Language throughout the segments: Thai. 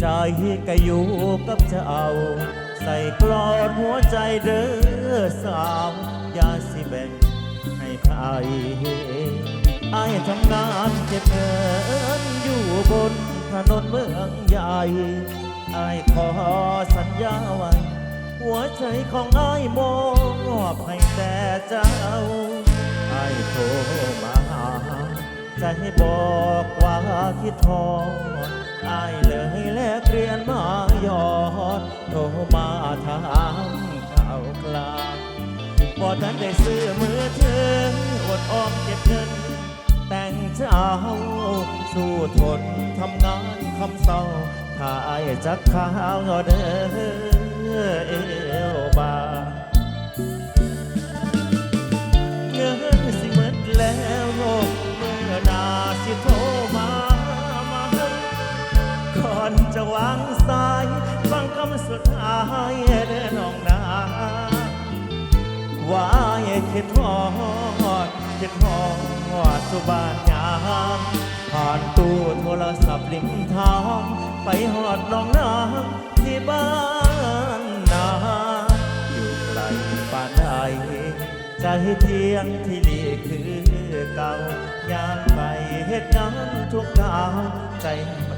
ใจก็อยู่กับเจ้า ใส่กลอดหัวใจเด้อสาว อย่าสิแบ่งให้ใครไอ้ทำงานเก็บเงินอยู่บนถนนเมืองใหญ่ไอ้ขอสัญญาไว้ หัวใจของไอ้ายมอบให้แต่เจ้าไอ้โทรมา ใจบอกว่าคิดทอ บ่ทันได้ซื้อมือถืออดออมเก็บเงิน แต่งเจ้าสู้ทนทำงานคำเศร้าถ้าไอ้ายจักข้าวเด้อเอวบาเงินสิหมดแล้วเมื่อนาสิโทรมามาก่อนจะวางสาย ฟังคำสุดท้ายเด้อน้องน ว่าอย่าคิดทอดคิดทอดสุบานยามผ่านตู้โทรศัพท์ลิงทางไปหอดน้องนางที่บ้านนาอยู่ไกลป่านใดใจเที่ยงที่นี่คือเก่ายานไปเหตุงานทุกกาวใจมัน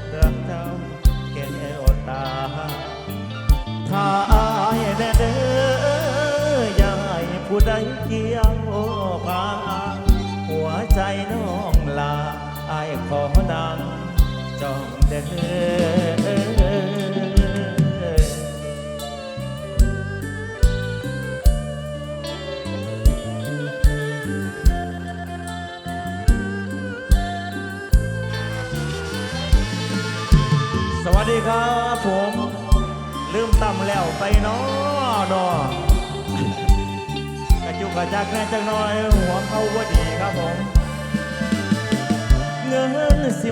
ใจน้องลาอายขอนังจองเด้อสวัสดีครับผมลืมตำแล้วไปเนาะดอกระจุกกระจักแน่จังน้อยหัวเข้าว่าดีครับผม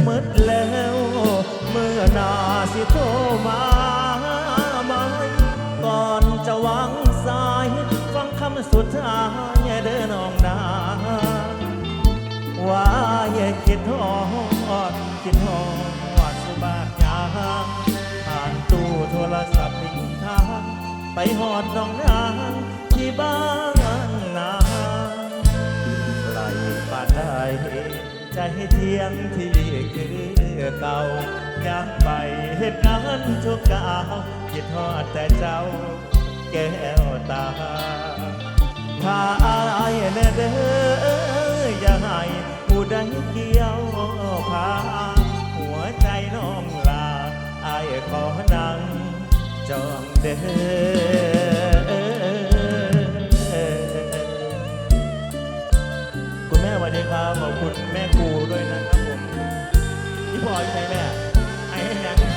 หมดแล้ว เมื่อนาสิโทรมาไหมก่อนจะวางสาย ฟังคำสุดท้ายเด้อน้องนาว่าอย่าคิดทอดคิดทอดสุบาทยางผ่านตู้โทรศัพท์ลิงทางไปหอดน้องนางที่บ้าน เที่ยงที่คือเก่าอยากไปเหตุงานทุกกาวคิดทอดแต่เจ้าแก้วตาถ้าอายแน่เด้ออย่าให้ผู้ใดเกี่ยวพาหัวใจน้องลาอายขอนั่งจองเด้อ สวัสดีครับขอบคุณแม่ครูด้วยนะครับผมพี่พลอยใช่แม่ไอ้ยัง